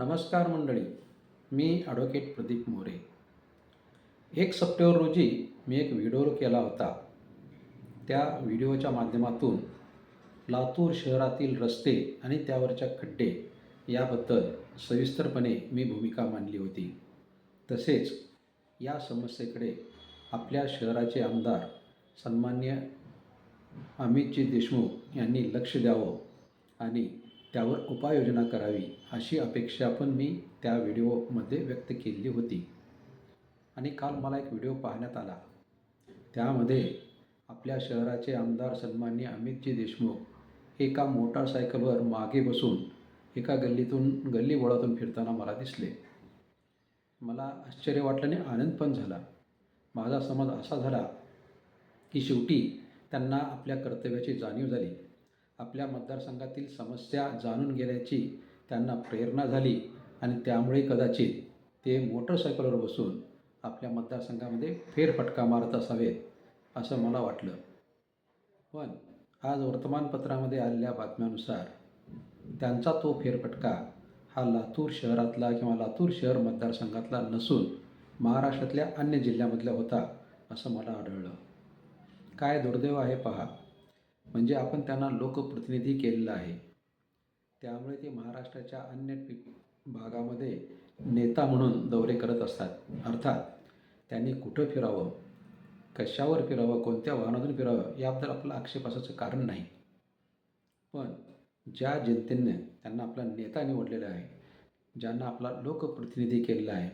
नमस्कार मंडळी मी ॲडव्होकेट प्रदीप मोरे. एक सप्टेंबर रोजी मी एक व्हिडिओ केला होता. त्या व्हिडिओच्या माध्यमातून लातूर शहरातील रस्ते आणि त्यावरच्या खड्डे याबद्दल सविस्तरपणे मी भूमिका मांडली होती. तसेच या समस्येकडे आपल्या शहराचे आमदार सन्मान्य अमितजी देशमुख यांनी लक्ष द्यावं आणि त्यावर उपाययोजना करावी अशी अपेक्षा पण मी त्या व्हिडिओमध्ये व्यक्त केली होती. आणि काल मला एक व्हिडिओ पाहण्यात आला. त्यामध्ये आपल्या शहराचे आमदार सन्मान्य अमितजी देशमुख एका मोटारसायकलवर मागे बसून एका गल्लीतून गल्ली बोळातून फिरताना मला दिसले. मला आश्चर्य वाटलं आणि आनंद पण झाला. माझा समज असा झाला की शेवटी त्यांना आपल्या कर्तव्याची जाणीव झाली. आपल्या मतदारसंघातील समस्या जाणून घेण्याची त्यांना प्रेरणा झाली आणि त्यामुळे कदाचित ते मोटरसायकलवर बसून आपल्या मतदारसंघामध्ये फेरफटका मारत असावेत असं मला वाटलं. पण आज वर्तमानपत्रामध्ये आलेल्या बातम्यानुसार त्यांचा तो फेरफटका हा लातूर शहरातला किंवा लातूर शहर मतदारसंघातला नसून महाराष्ट्रातल्या अन्य जिल्ह्यामधला होता असं मला आढळलं. काय दुर्दैव आहे पहा म्हणजे आपण त्यांना लोकप्रतिनिधी केलेलं आहे. त्यामुळे ते महाराष्ट्राच्या अन्य भागामध्ये नेता म्हणून दौरे करत असतात. अर्थात त्यांनी कुठं फिरावं कशावर फिरावं कोणत्या वाहनातून फिरावं याबद्दल आपलं आक्षेप असायचं कारण नाही. पण ज्या जनतेने त्यांना आपला नेता निवडलेला आहे ज्यांना आपला लोकप्रतिनिधी केलेला आहे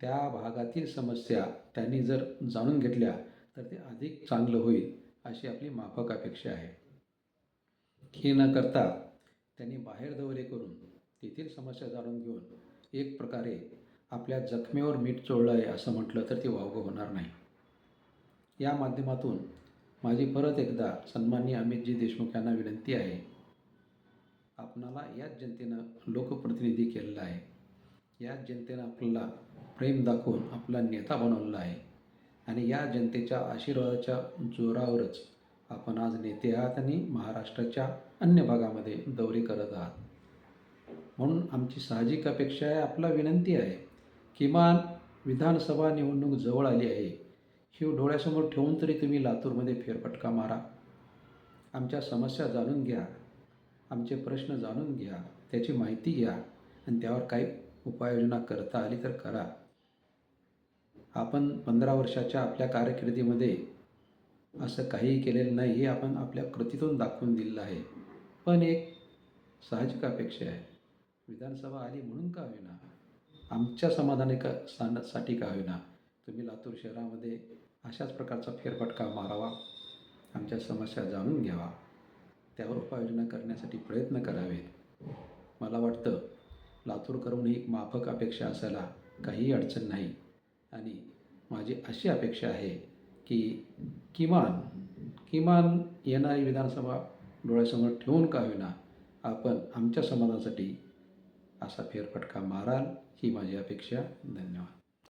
त्या भागातील समस्या त्यांनी जर जाणून घेतल्या तर ते अधिक चांगलं होईल. अशी आपली माफक अपेक्षा आहे. हे न करता त्यांनी बाहेर दौरे करून तेथील समस्या जाणून घेऊन एक प्रकारे आपल्या जखमेवर मीठ चोळलं आहे असं म्हटलं तर ते वावगं होणार नाही. या माध्यमातून माझी परत एकदा सन्माननीय अमितजी देशमुख यांना विनंती आहे. आपणाला याच जनतेनं लोकप्रतिनिधी केलेला आहे. याच जनतेनं आपल्याला प्रेम दाखवून आपला नेता बनवलेला आहे. आणि या जनतेच्या आशीर्वादाच्या जोरावरच आपण आज नेते आहात आणि महाराष्ट्राच्या अन्य भागामध्ये दौरे करत आहात. म्हणून आमची साहजिक अपेक्षा आहे आपला विनंती आहे किमान विधानसभा निवडणूक जवळ आली आहे ही डोळ्यासमोर ठेवून तरी तुम्ही लातूरमध्ये फेरफटका मारा. आमच्या समस्या जाणून घ्या आमचे प्रश्न जाणून घ्या त्याची माहिती घ्या आणि त्यावर काही उपाययोजना करता आली तर करा. आपण पंधरा वर्षाच्या आपल्या कारकिर्दीमध्ये असं काहीही केलेलं नाही हे आपण आपल्या कृतीतून दाखवून दिलेलं आहे. पण एक साहजिक अपेक्षा आहे. विधानसभा आली म्हणून का होईना? आमच्या समाधाने का साठी का होईना? तुम्ही लातूर शहरामध्ये अशाच प्रकारचा फेरफटका मारावा आमच्या समस्या जाणून घ्यावा. त्यावर उपाययोजना करण्यासाठी प्रयत्न करावेत. मला वाटतं लातूरकरून ही माफक अपेक्षा असायला काहीही अडचण नाही. आणि माझी अशी अपेक्षा आहे की किमान किमान येणारी विधानसभा डोळ्यासमोर ठेवून का होईना आपण आमच्या समाजासाठी असा फेरफटका माराल ही माझी अपेक्षा. धन्यवाद.